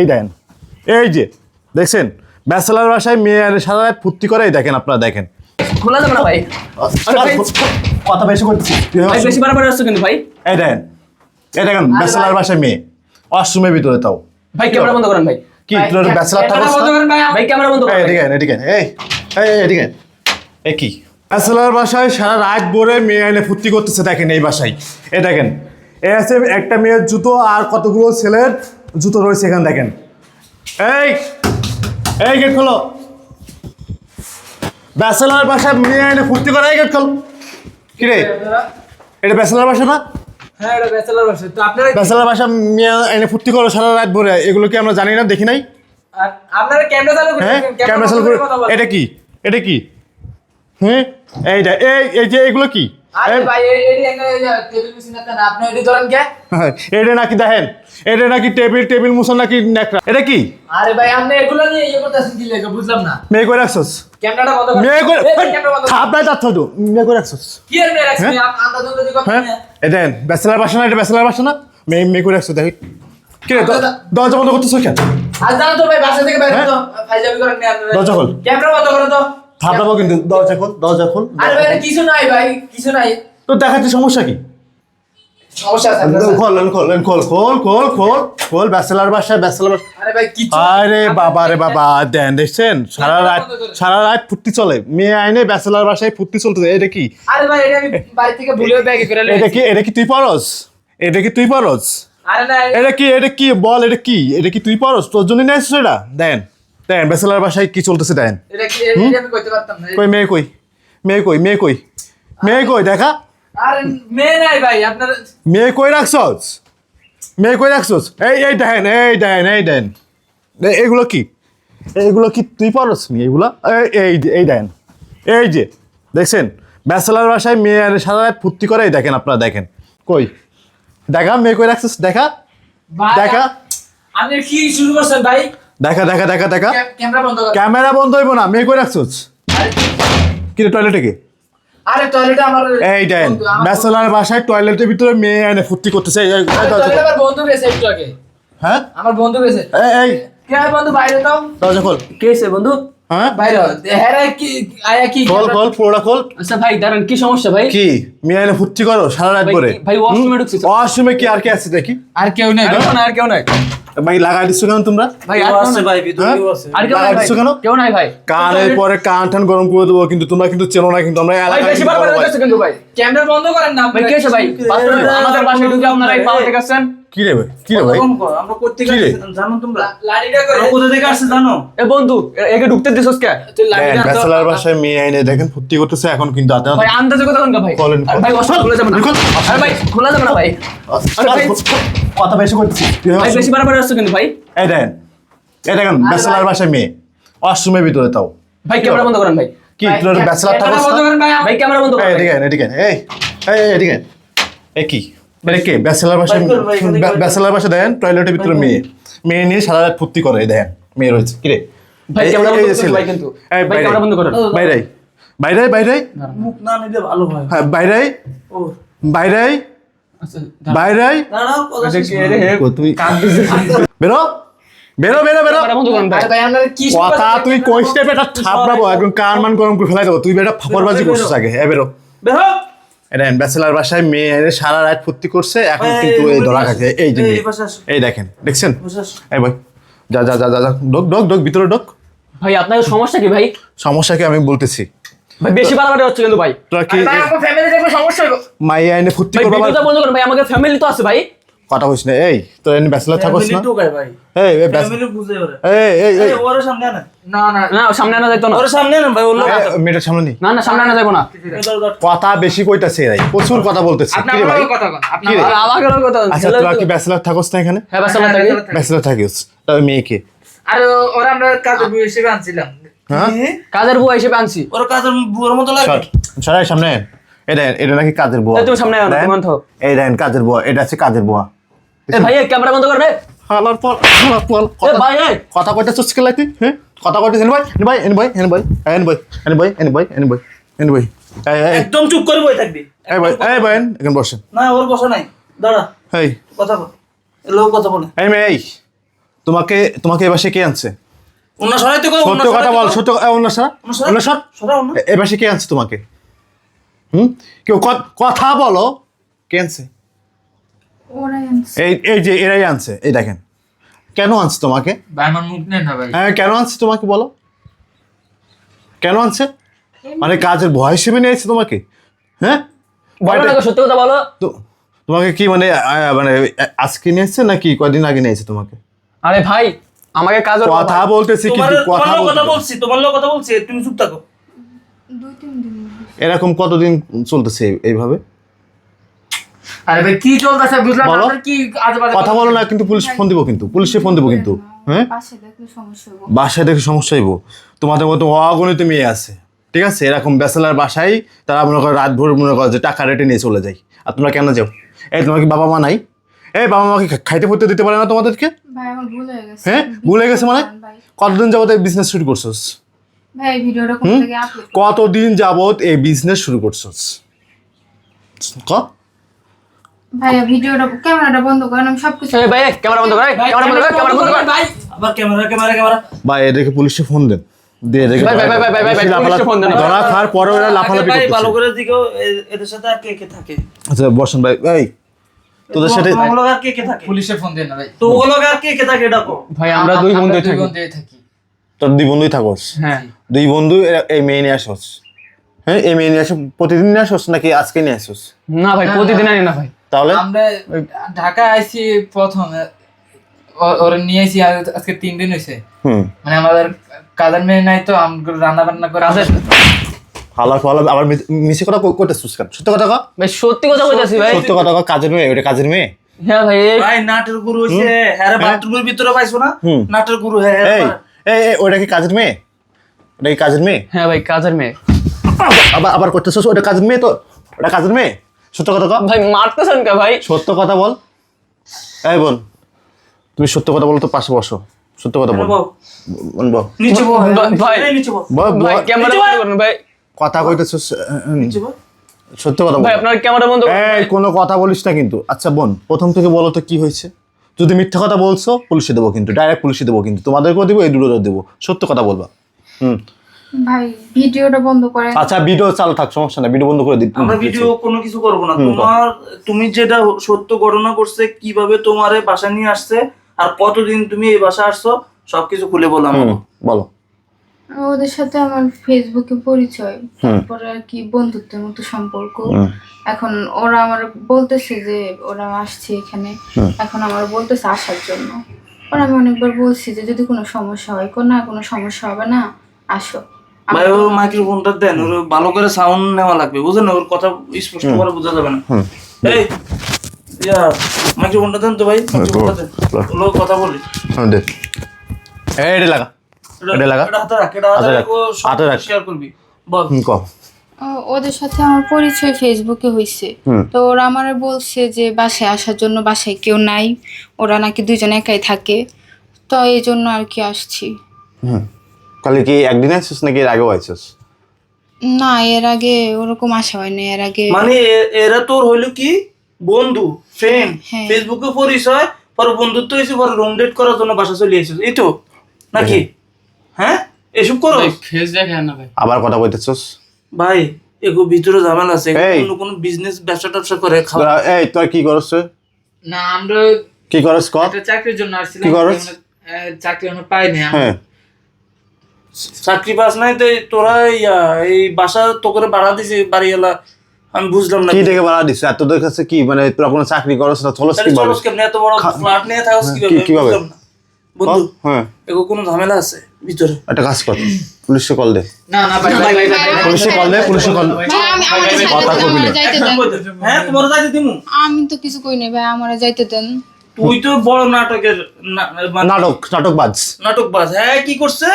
এই দেন এই যে দেখছেন? ব্যাচেলার বাসায় মেয়ে আনে সারা রাত ফুর্তি করে দেখেন আপনারা দেখেন। খোলা যাবে না ভাই? কথা বেশি করতেছি। ভাই বেশি বাড়াবাড়ি হচ্ছে কিন্তু ভাই? এই দেন এই দেখেন ব্যাচেলার বাসায় মেয়ে। অষ্টমের ভিতরে তাও। ভাই ক্যামেরা বন্ধ করেন ভাই। কি তোর ব্যাচেলার করেন ভাই। ক্যামেরা বন্ধ করেন এদিকে এদিকে এই এই এদিকে। কি? ব্যাচেলার বাসায় সারা রাত ভরে মেয়ে এনে ফুর্তি করতেছে দেখেন এই বাসায়। এই দেখেন এ আছে একটা মেয়ের জুতো আর কতগুলো ছেলের জুতো রয়েছে এখানে দেখেন। এই এই গেট খোলো। ব্যাচেলার বাসায় মেয়ে এনে ফুর্তি করে এই গেট খোল। কি রে? এটা ব্যাচেলার বাসা না? হ্যাঁ এটা ব্যাচেলার বাসা। তো আপনারা ব্যাচেলার বাসা মেয়ে এনে ফুর্তি করো সারা রাত ভরে। এগুলো কি আমরা জানি না দেখি নাই? আপনারা ক্যামেরা চালু হ্যাঁ ক্যামেরা চালু করে করে। এটা কি? এটা কি? হ্যাঁ এইটা এই এই যে এগুলো কি? টেবিল এটি নাকি দেখেন এটা নাকি টেবিল টেবিল মুসন নাকি নেকড়া এটা কি? আরে ভাই আপনি এগুলো নিয়ে ইয়ে করতেছেন কি লেগে? বুঝলাম না। মেয়ে করে রাখছস? ক্যামেরাটা বন্ধ মেয়ে করে। মেয়ে করে রাখছস? কি মেয়ে? আন্দাজ হ্যাঁ? এটা ব্যাচেলার বাসা না এটা ব্যাচেলার বাসা না? মেয়ে মেয়ে করে রাখছস দেখি। কি রে দরজা বন্ধ করতেছ কেন? জানো তো ভাই বাসা থেকে বাইরে হ্যাঁ? করেন না দরজা খোল। ক্যামেরা বন্ধ করেন তো। থাপড়াবো কিন্তু দরজা খোল দরজা খোল। আরে ভাই কিছু নাই ভাই কিছু নাই। তো দেখাচ্ছি সমস্যা কি? সমস্যা খোল খোল খোল খোল খোল খোল খোল ব্যাচেলার বাসা ব্যাচেলার বাসা আরে ভাই কিছু আরে বাবা রে বাবা দেন দেখছেন? সারা রাত সারা রাত ফুর্তি চলে। মেয়ে আইনে ব্যাচেলার বাসায় ফুর্তি চলতেছে। এটা কি? আরে ভাই এটা আমি বাড়ি থেকে ভুলে ব্যাগে করে এটা কি এটা কি তুই পারস? এটা কি তুই পারস? আরে না এটা কি এটা কি বল এটা কি? এটা কি তুই পারস? তোর জন্য নিয়ে আসছিস এটা? দেন। দেন ব্যাচেলার বাসায় কি চলতেছে দেন? কই মেয়ে কই? মেয়ে কই মেয়ে কই? মেয়ে কই দেখা? মেয়ে কই রাখছস? মেয়ে কই রাখছস? এই এই দেন এই দেন এই দেন। এ- এগুলো কি? এগুলো কি তুই পারস নি এগুলো? এই এই যে, এই দেন। এই যে দেখছেন? ব্যাচেলার বাসায় মেয়ে আনে সারা রাত ফুর্তি করে দেখেন আপনারা দেখেন। কই? দেখা মেয়ে কই রাখছস? দেখা? দেখা? আপনি কি শুরু করছেন ভাই? দেখা দেখা দেখা দেখা। ক্যামেরা বন্ধ কর। হইব না মেয়ে করে রাখছো কি রে টয়লেটে কি? আরে টয়লেটে আমার এইটাই ব্যাচেলার বাসায় টয়লেটের ভিতরে মেয়ে এনে ফুর্তি করতেছে। আমার বন্ধু একটু আগে। হ্যাঁ? আমার বন্ধু গেছে এই এই। কে বন্ধু বাইরে দাও দরজা খোল। কে বন্ধু? হ্যাঁ? বাইরে হও। কি আয়া কি খোল খোল পুরোটা খোল। আচ্ছা ভাই দাঁড়ান কি সমস্যা ভাই? কি? মেয়ে এনে ফুর্তি করো সারা রাত করে ভাই, washroom এ ওয়াশরুমে কি আর কে আছে দেখি? আর কেউ নেই আর কেউ নাই আর কেউ নাই। ভাই লাগাই দিচ্ছ কেন তোমরা? ভাই আর কেউ নাই। হ্যাঁ? আর কেউ নাই লাগাই দিচ্ছ কেন? কেউ নাই ভাই। কানের পরে কান গরম করে দেবো কিন্তু তোমরা কিন্তু চেনো না কিন্তু আমরা ভাই বেশি কিন্তু বাড়াবাড়ি বড় ভাই। হচ্ছে কিন্তু ভাই। ক্যামেরা বন্ধ করেন না ভাই কে ভাই? আমাদের বাসায় ঢুকে আপনারা এই পাওয়া ঠিক আছেন কি রে ভাই? কি রে ভাই আমরা কোথেকে কি জানো তোমরা? লাড়িটা করে। কোথা থেকে আসছি জানো? এ বন্ধু একে ঢুকতে দিছস কে? তুই লাড়িটা তো- ব্যাচেলার বাসায় মেয়ে আইনে দেখেন ফুর্তি করতেছে এখন কিন্তু আতে ভাই আন্দাজে কথা কোনটা ভাই। বলেন, ভাই বলেন। ওসব খোলা যাবে না। খোল। আরে ভাই খোলা যাবে না ভাই। আরে ভাই কথা বেশি করতেছি ভাই বেশি বাড়াবাড়ি হচ্ছে কিন্তু ভাই? এই দেন এই দেখেন ব্যাচেলার বাসায় মেয়ে। অষ্টমের ভিতরে তাও। ভাই ক্যামেরা বন্ধ করেন ভাই। কি ভাই, তোর ব্যাচেলার ক্যামেরা থাকস বন্ধ করেন ভাই। ক্যামেরা বন্ধ এই এই কি? মানে কে? ব্যাচেলার ব্যাচেলার বাসা দেন টয়লেটের ভিতরে মেয়ে। মেয়ে নিয়ে সারা রাত ফুর্তি করে দেন মেয়ে রয়েছে। ভাই ক্যামেরা বন্ধ করে ভাই কিন্তু। ভাই ক্যামেরা বন্ধ করে। বাইরে। বাইরে। বাইরে মুখ না নিলে ভালো হয়। হ্যাঁ বাইরে। ও। বাইরে। আচ্ছা, বাইরে। তুই বেরো। বেরো বেরো বেরো। কথা তুই একদম কান মান গরম করে ফেলাই দেবো। তুই বেটা ফাপরবাজি করছিস আগে। হ্যাঁ বেরো। বেরো। এটা ব্যাচেলার বাসায় মেয়ে সারা রাত ফুর্তি করছে এখন কিন্তু এই ধরা খাচ্ছে। এই যে এই, দেখেন দেখছেন? এই ভাই যা যা যা যা যা ডোক ডোক ডোক ভিতরে ডোক ভাই আপনার সমস্যা কি ভাই? সমস্যা কি আমি বলতেছি? ভাই বেশি বাড়াবাড়ি হচ্ছে কিন্তু ভাই। তোরা কি ভাই আমার ফ্যামিলি সমস্যা মাইয়া এনে ফুর্তি ভাই করব বন্ধ করেন ভাই আমাদের ফ্যামিলি তো আছে ভাই। কথা কইস না এই তোর এনে ব্যাচেলার থাকস Family না? এই এই ফ্যামিলি বুঝে ওরে। এই এই এই। এই, ওরে সামনে না না না সামনে আনা যাইতো না। ওরে সামনে আনে ভাই ওর মেয়েটার সামনে নি। না না সামনে আনা যাইবো না। কথা বেশি কইতাছে এরাই প্রচুর কথা বলতেছে। আপনি আমার কথা কন আপনি? আমাকে কথা আচ্ছা তোরা কি ব্যাচেলার থাকস না এখানে? হ্যাঁ বাস আমার থাকি। ব্যাচেলার থাকিস। তবে মেয়েকে। আর ওরা আমরা কাজে বই হিসেবে আনছিলাম। হ্যাঁ? কাজের বুয়া হিসেবে আনছি। ওর কাজের বুয়ার মতো লাগে। সরাই সামনে। এই দেখেন এটা নাকি কাজের বুয়া। এই তুমি সামনে আয় না, দেখেন? তুমি। এই দেখেন কাজের বুয়া এটা আছে কাজের বুয়া। এ ভাই ক্যামেরা বন্ধ কর রে হালার পর হালার পর এ কথা- ভাই এই। কথা কইতে চুচকে লাগতি হ্যাঁ? কথা কইতে এনে ভাই এনে ভাই এনে ভাই এনে ভাই এনে ভাই এনে ভাই এনে ভাই এনে ভাই এনে ভাই এই এই। একদম চুপ করে বই থাকবি। এই ভাই এই ভাই এখানে বসেন। না ওর বসা নাই। দাঁড়া। এই। কথা বল। লোক কথা বলে। এই মেয়ে এই। তোমাকে তোমাকে এ বাসে কে আনছে? সত্য কথা বল সত্য অন্য সর অন্য সর। এ বাসে কে আনছে তোমাকে? হুম? কেউ কথা বলো। কে আনছে? এই এই যে এরাই আনছে এই দেখেন। কেন আনছে তোমাকে? আমার মুখ নেন না ভাই। হ্যাঁ কেন আনছে তোমাকে বলো? কেন আনছে? মানে কাজের ভয় হিসেবে নিয়েছে তোমাকে? হ্যাঁ? সত্যি কথা বলো। তো তোমাকে কি মানে মানে আজকে নিয়েছে নাকি কদিন আগে নিয়েছে তোমাকে? আরে ভাই আমাকে কাজ কথা বলতেছি কিন্তু কথা বলছি তোমার লোক কথা বলছি তুমি চুপ থাকো। দুই তিন দিন এরকম কতদিন চলতেছে এইভাবে? আরে ভাই কি চলতেছে বুঝলাম না, বলো। কি আজে বাজে কথা বলো না কিন্তু পুলিশ ফোন দিব কিন্তু পুলিশে ফোন দিব কিন্তু হ্যাঁ হব বাসায় দেখে সমস্যা হইব। তোমাদের মতো অগণিত মেয়ে আছে ঠিক আছে? এরকম ব্যাচেলার বাসায় তারা মনে করো রাত ভোর মনে করো যে টাকা রেটে নিয়ে চলে যায়। আর তোমরা কেন যাও? এই তোমার কি বাবা মা নাই? এই বাবা মাকে খাইতে পড়তে দিতে পারে না তোমাদেরকে? ভাই আমার ভুল হয়ে গেছে। হ্যাঁ ভুলে গেছে মানে? কতদিন যাবত বিজনেস শুরু করছোস? কতদিন যাবত এই বিজনেস শুরু করছোস? ক? ভাই ভিডিওটা ক্যামেরাটা বন্ধ করেন আমি সবকিছু এই ভাই ক্যামেরা বন্ধ কর ক্যামেরা বন্ধ কর ক্যামেরা বন্ধ কর ভাই আবার ক্যামেরা ক্যামেরা ক্যামেরা। বা এদেরকে পুলিশে ফোন দেন। দিয়ে ভাই, ভাই, ভাই, ভাই, ভাই, ভাই, পুলিশে ফোন দেন। ধরা খাওয়ার পরে ওরা লাফালাফি ভাই ভালো করে দিকেও এ- এদের সাথে আর কে কে থাকে? আচ্ছা বসেন ভাই। এই তোদের সাথে তোমার লোক আর কে কে থাকে? পুলিশে ফোন দেন ভাই। তো ওগুলো আর কে কে থাকে ডাকো ভাই আমরা দুই বন্ধু থাকি। তোর দুই বন্ধুই থাকোস? হ্যাঁ। দুই বন্ধু এই মেয়ে নিয়ে আসোস। হ্যাঁ এই মেয়ে নিয়ে আসো প্রতিদিন নিয়ে আসোস নাকি আজকে নিয়ে আসোস? না ভাই প্রতিদিন আনি না ভাই। তাহলে? আমরা ঢাকা আইছি প্রথম ওরা নিয়ে আইছি আজকে তিন দিন হয়েছে হুম। মানে আমাদের কাজের মেয়ে নাই তো আমরা রান্না বান্না করে কাজের হালা ফালা আবার মিছে কথা কই- কইতেছিস কেন? সত্য কথা কও ভাই সত্যি কথা বলতেছি ভাই। সত্য কথা কও কাজের মেয়ে ওটা কাজের মেয়ে? হ্যাঁ ভাই ভাই নাটের গুরু হইছে হ্যাঁ বাথরুমের ভিতরে পাইছো না। নাটের গুরু হ্যাঁ। এই এই কি কাজের মেয়ে? ওটা কি কাজের মেয়ে? হ্যাঁ ভাই কাজের মেয়ে। আবার আবার করতেছিস? ওটা কাজের মেয়ে তো। ওটা কাজের মেয়ে? সত্য কথা কও। ভাই মারতেছেন কে ভাই? সত্য কথা বল। এই বোন তুমি সত্য কথা বলো তো পাশে বসো। সত্য কথা বল। বল। বোন বল নিচে ভাই। এই নিচে বল বল, ভাই বল। ক্যামেরা বন্ধ করুন ভাই। কথা কইতেছিস নিচে সত্য কথা বল। ভাই আপনার ক্যামেরা বন্ধ করুন এই কোনো কথা বলিস না কিন্তু। আচ্ছা বোন প্রথম থেকে বলো তো কি হয়েছে? যদি মিথ্যা কথা বলছো পুলিশে দেবো কিন্তু ডাইরেক্ট পুলিশে দেবো কিন্তু তোমাদেরকেও দেবো এই দুটো দেবো। সত্য কথা বলবা। হুম। ভাই ভিডিওটা বন্ধ করেন আচ্ছা ভিডিও চালু থাক সমস্যা না ভিডিও বন্ধ করে দিই। আমরা ভিডিও কোনো কিছু করব না। তোমার তুমি যেটা সত্য ঘটনা করছে কীভাবে তোমারে বাসা নিয়ে আসছে আর কতদিন তুমি এই বাসা আসছো সবকিছু খুলে বললাম বলো। ওদের সাথে আমার ফেসবুকে পরিচয় তারপরে আর কি বন্ধুত্বের মতো সম্পর্ক। এখন ওরা আমার বলতেছে যে ওরা আসছে এখানে। এখন আমার বলতেছে আসার জন্য। ওরা আমি অনেকবার বলছি যে যদি কোনো সমস্যা হয় কোন না কোনো সমস্যা হবে না আসো। ভাই ওর মাইক্রোফোনটা দেন ওর ভালো করে সাউন্ড নেওয়া লাগবে বুঝলেন? ওর কথা স্পষ্ট করে বোঝা যাবে না। এই ইয়া মাইক্রোফোনটা দেন তো ভাই মাইক্রোফোনটা দেন বল। ওর কথা বলি। হ্যাঁ দে। এই লাগা। এটা লাগা? এটা হাতে রাখ। শেয়ার করবি। বল। হুম ওদের সাথে আমার পরিচয় ফেসবুকে হয়েছে তো ওরা আমার বলছে যে বাসায় আসার জন্য বাসায় কেউ নাই ওরা নাকি দুজন একাই থাকে। তো এই জন্য আর কি আসছি। হুম। তাহলে কি একদিন আসছিস নাকি এর আগেও আসছিস? না এর আগে ওরকম আসা হয়নি এর আগে মানে এরা তোর হইল কি? বন্ধু ফ্রেন্ড হ্যাঁ। ফেসবুকে পরিচয় পর বন্ধুত্ব হয়েছে পর রুম ডেট করার জন্য বাসা চলে এসেছিস এই তো? নাকি? হ্যাঁ? এসব করো। ফেস দেখেন না ভাই। আবার কথা কইতেছিস? ভাই এগো ভিতরে ঝামেলা আছে। এই। অন্য কোনো বিজনেস ব্যবসা করে খাওয়া এই তোর কি করছ না আমরা কি করছ চাকরির জন্য আসছিলাম। কি করছ? চাকরি আমরা পাইনি আমরা- হ্যাঁ। চাকরি পাস নাই তো তোরা এই বাসা তো করে ভাড়া দিছি বাড়িওয়ালা। আমি বুঝলাম না কি দেখে বাড়া দিছ আর তোদের কাছে কি মানে তোরা কোনো চাকরি করছ না চলস কি চলস কেমনে? এত বড় ফ্ল্যাট নিয়ে থাকস হ্যাঁ, কীভাবে? কি- কীভাবে? বুঝলাম না। বন্ধু হ্যাঁ। এগো কোনো ঝামেলা আছে? ভিতরে একটা কাজ কর পুলিশে কল দে না না ভাই ভাই ভাই, পুলিশে কল দে পুলিশে কল কথা কবি না। হ্যাঁ তোমার যাইতে দিমু আমি তো কিছু কই নাই ভাই আমার যাইতে দেন তুই তো বড় নাটকের মানে নাটক নাটক বাজ নাটক বাজ হ্যাঁ কি করছে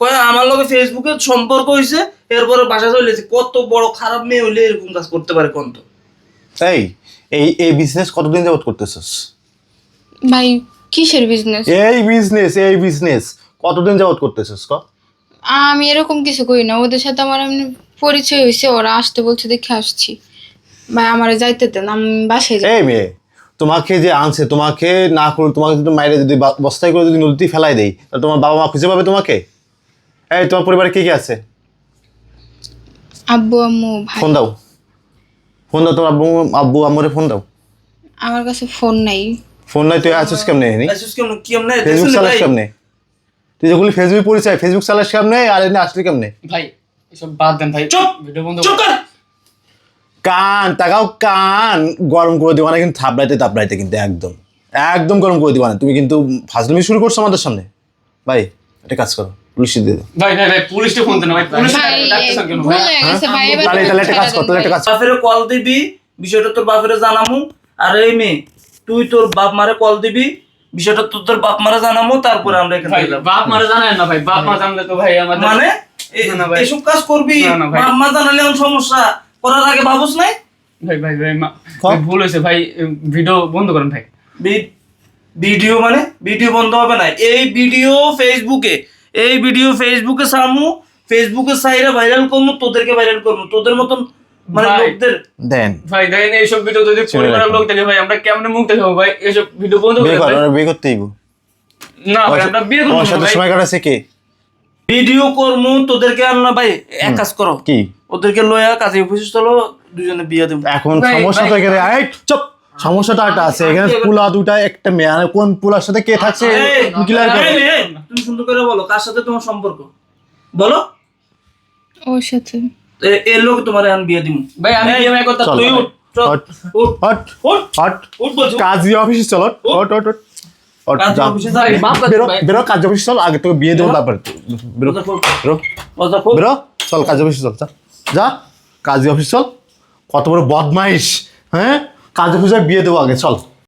কয় আমার লগে ফেসবুকে সম্পর্ক হইছে এরপরে বাসা চলে কত বড় খারাপ মেয়ে হইলে এরকম কাজ করতে পারে কোন তো এই এই এই বিজনেস কতদিন যাবত করতেছস ভাই কিসের বিজনেস এই বিজনেস এই বিজনেস কতদিন যাবত করতেছস ক আমি এরকম কিছু করি না। ওদের সাথে আমার এমনি পরিচয় হয়েছে ওরা আসতে বলছে দেখে আসছি। ভাই আমার যাইতে দেন আমি বাসায় যাই। এই মেয়ে তোমাকে যে আনছে তোমাকে না করে তোমাকে যদি মাইরে যদি বা- বস্তায় করে যদি নদীতে ফেলাই দেই তাহলে তোমার বাবা মা খুঁজে পাবে তোমাকে? এই তোমার পরিবারে কে কে আছে? আব্বু আম্মু ভাই। ফোন দাও। ফোন দাও তোমার আব্বু আব্বু আম্মুরে ফোন দাও। আমার কাছে ফোন নাই। ফোন নাই তুই আছিস কেমনে নি? আইসুস কেমন? কেমনে ফেসবুক চালাস কেমনে? তুই যখন ফেসবুক পরিচয় ফেসবুক চালাস কেমনে আর এনে আসলি কেমনে? ভাই এসব বাদ দেন ভাই। চুপ! ভিডিও বন্ধ চুপ কর। কান তাকাও কান গরম করে দিবা না কিন্তু থাপড়াইতে তাপড়াইতে কিন্তু একদম একদম গরম করে দিবা না। তুমি কিন্তু ফাজলামি শুরু করছ আমাদের সামনে। ভাই একটা কাজ করো পুলিশ দিয়ে দাও। ভাই ভাই ভাই পুলিশকে ফোন দেন ভাই। পুলিশ ভাই ডাকতেছেন কেন ভাই? হয়ে ভাই এবার তাহলে তাহলে একটা কাজ কর তাহলে একটা কাজ কর। বাপেরে কল দিবি বিষয়টা তোর বাপেরে জানামু। আর এই মেয়ে তুই তোর বাপ মারে কল দিবি বিষয়টা তোর তোর বাপ মারে জানামু তারপরে আমরা এখানে ভাই বাপ মারা জানেন না ভাই বাপ মা জানলে তো ভাই আমাদের মানে। এসব কাজ করবি। বাপ মা জানালে এমন সমস্যা করার আগে ভাবুস নাই? ভাই ভাই ভাই মা- ভাই, ভুল হয়েছে ভাই ভিডিও বন্ধ করেন ভাই। ভিডিও মানে? ভিডিও বন্ধ হবে না। এই ভিডিও ফেসবুকে এই ভিডিও ফেসবুকে সামু ফেসবুকে সাইরা ভাইরাল করব তোদেরকে ভাইরাল করব তোদের মতন মানে লোকদের দেন। ভাই এইসব ভিডিও যদি পরিবারের লোক দেখে ভাই আমরা কেমনে মুখ দেখাবো ভাই? এইসব ভিডিও বন্ধ করে ভাই বিয়ে করতেই না ভাই আমরা বিয়ে করব না সাথে সময় কাটাচ্ছে কে? ভিডিও করব তোদেরকে আর না ভাই এক কাজ করো। কি? ওদেরকে লয়া কাজে অফিসে চলো দুজনে বিয়ে দেবো। এখন সমস্যা তো এখানে এই চুপ! সমস্যাটা একটা আছে। এখানে পুলা দুটা একটা মেয়ে। আর কোন পুলার সাথে কে থাকছে? ক্লিয়ার করো। তুমি সুন্দর করে বলো কার সাথে তোমার সম্পর্ক? বলো। ওর সাথে। এ- লোক তোমার এখন বিয়ে দিব ভাই আমি বিয়ে করতে। তুই উঠ হট হট হট। কাজী অফিসে চলো হট হট হট হট। কাজী। অফিসে বেরো কাজ চল আগে তোকে বিয়ে দেবো তারপরে বেরো বেরো। কথা খুব- বেরো চল কাজ অফিসে চল যা। যা কাজী অফিস চল। কত বড় বদমাইশ হ্যাঁ? কাজ অফিসে বিয়ে দেবো আগে চল।